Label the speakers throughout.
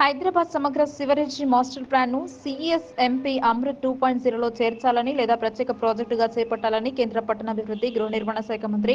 Speaker 1: హైదరాబాద్ సమగ్ర sewerage master ప్లాన్ను సిఎస్ఎంపీ Amrit two point జీరోలో చేర్చాలని లేదా ప్రత్యేక ప్రాజెక్టుగా చేపట్టాలని కేంద్ర పట్టణాభివృద్ధి గృహ నిర్మాణ శాఖ మంత్రి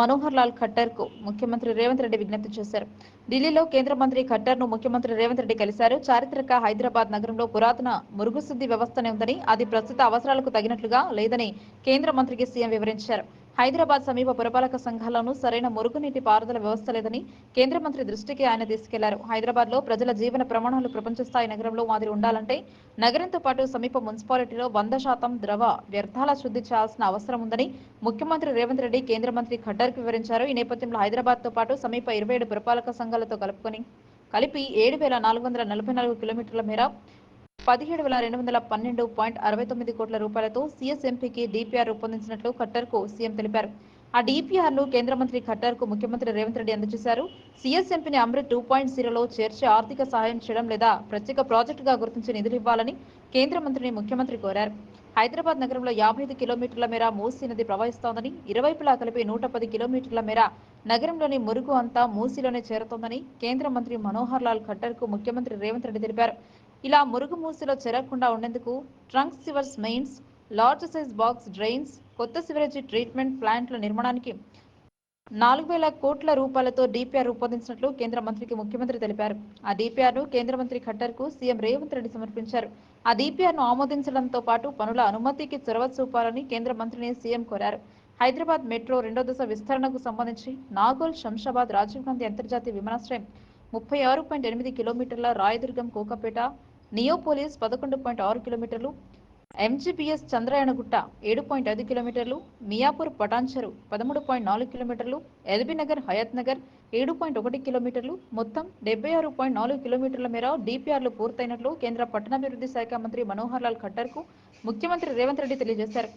Speaker 1: మనోహర్ లాల్ ఖట్టర్కు ముఖ్యమంత్రి రేవంత్ రెడ్డి విజ్ఞప్తి చేశారు. ఢిల్లీలో కేంద్ర మంత్రి ఖట్టర్ను ముఖ్యమంత్రి రేవంత్ రెడ్డి కలిశారు. చారిత్రక హైదరాబాద్ నగరంలో పురాతన మురుగుశుద్ధి వ్యవస్థనే ఉందని అది ప్రస్తుత అవసరాలకు తగినట్లుగా లేదని కేంద్ర మంత్రికి సీఎం వివరించారు. హైదరాబాద్ సమీప పురపాలక సంఘాల్లోనూ సరైన మురుగునీటి పారుదల వ్యవస్థ లేదని కేంద్ర మంత్రి దృష్టికి ఆయన తీసుకెళ్ళారు. హైదరాబాద్లో ప్రజల జీవన ప్రమాణాలు ప్రపంచస్థాయి నగరంలో మాదిరి ఉండాలంటే నగరంతో పాటు సమీప మున్సిపాలిటీలో వంద శాతం ద్రవ వ్యర్థాల శుద్ధి చేయాల్సిన అవసరం ఉందని ముఖ్యమంత్రి రేవంత్ రెడ్డి కేంద్ర మంత్రి ఖట్టర్కి వివరించారు. ఈ నేపథ్యంలో హైదరాబాద్తో పాటు సమీప ఇరవై ఏడు పురపాలక సంఘాలతో కలుపుకొని కలిపి ఏడు వేల నాలుగు వందల నలభై నాలుగు కిలోమీటర్ల మేర పదిహేడు వేల రెండు వందల పన్నెండు పాయింట్ అరవై తొమ్మిది కోట్ల రూపాయలతో సీఎస్ఎంపీకి డిపిఆర్ రూపొందించినట్లు ఖట్టర్కు సీఎం తెలిపారు. ఆ డీపీఆర్ను కేంద్ర మంత్రి ఖట్టర్కు ముఖ్యమంత్రి రేవంత్ రెడ్డి అందజేశారు. సీఎస్ఎంపీని అమృత్ టూ పాయింట్ జీరోలో చేర్చి ఆర్థిక సహాయం చేయడం లేదా ప్రత్యేక ప్రాజెక్టుగా గుర్తించి నిధులు ఇవ్వాలని కేంద్ర మంత్రిని ముఖ్యమంత్రి కోరారు. హైదరాబాద్ నగరంలో యాభై ఐదు కిలోమీటర్ల మేర మూసీ నది ప్రవహిస్తోందని ఇరువైపులా కలిపి నూట పది కిలోమీటర్ల మేర నగరంలోని మురుగు అంతా మూసీలోనే చేరుతోందని కేంద్ర మంత్రి మనోహర్ లాల్ ఖట్టర్కు ముఖ్యమంత్రి రేవంత్ రెడ్డి తెలిపారు. ఇలా మురుగు మూసలో చేరకుండా ఉండేందుకు trunk sewers mains large size box drains కొత్త సివరేజీ ట్రీట్మెంట్ ప్లాంట్ల నిర్మాణానికి నాలుగు వేల కోట్ల రూపాయలతో డిపిఆర్ రూపొందించినట్లు కేంద్ర మంత్రికి ముఖ్యమంత్రి తెలిపారు. ఆ డిపిఆర్ను కేంద్ర మంత్రి ఖట్టర్కు సీఎం రేవంత్ రెడ్డి సమర్పించారు. ఆ డిపిఆర్ను ఆమోదించడంతో పాటు పనుల అనుమతికి చొరవ చూపాలని కేంద్ర మంత్రిని సీఎం కోరారు. హైదరాబాద్ మెట్రో రెండో దశ విస్తరణకు సంబంధించి నాగోల్ శంషాబాద్ రాజీవ్ గాంధీ అంతర్జాతీయ విమానాశ్రయం ముప్పై ఆరు పాయింట్ ఎనిమిది కిలోమీటర్ల రాయదుర్గం కోకపేట నియోపోలిస్ పదకొండు పాయింట్ ఆరు కిలోమీటర్లు ఎంజీపీఎస్ చంద్రయానగుట్ట ఏడు పాయింట్ ఐదు కిలోమీటర్లు మియాపూర్ పటాన్చెరు పదమూడు పాయింట్ నాలుగు కిలోమీటర్లు ఎల్బీనగర్ హయత్ నగర్ ఏడు పాయింట్ ఒకటి కిలోమీటర్లు మొత్తం డెబ్బై ఆరు పాయింట్ నాలుగు కిలోమీటర్ల మేర డిపిఆర్లు పూర్తయినట్లు కేంద్ర పట్టణాభివృద్ధి శాఖ మంత్రి మనోహర్ లాల్ ఖట్టర్కు ముఖ్యమంత్రి రేవంత్ రెడ్డి తెలియజేశారు.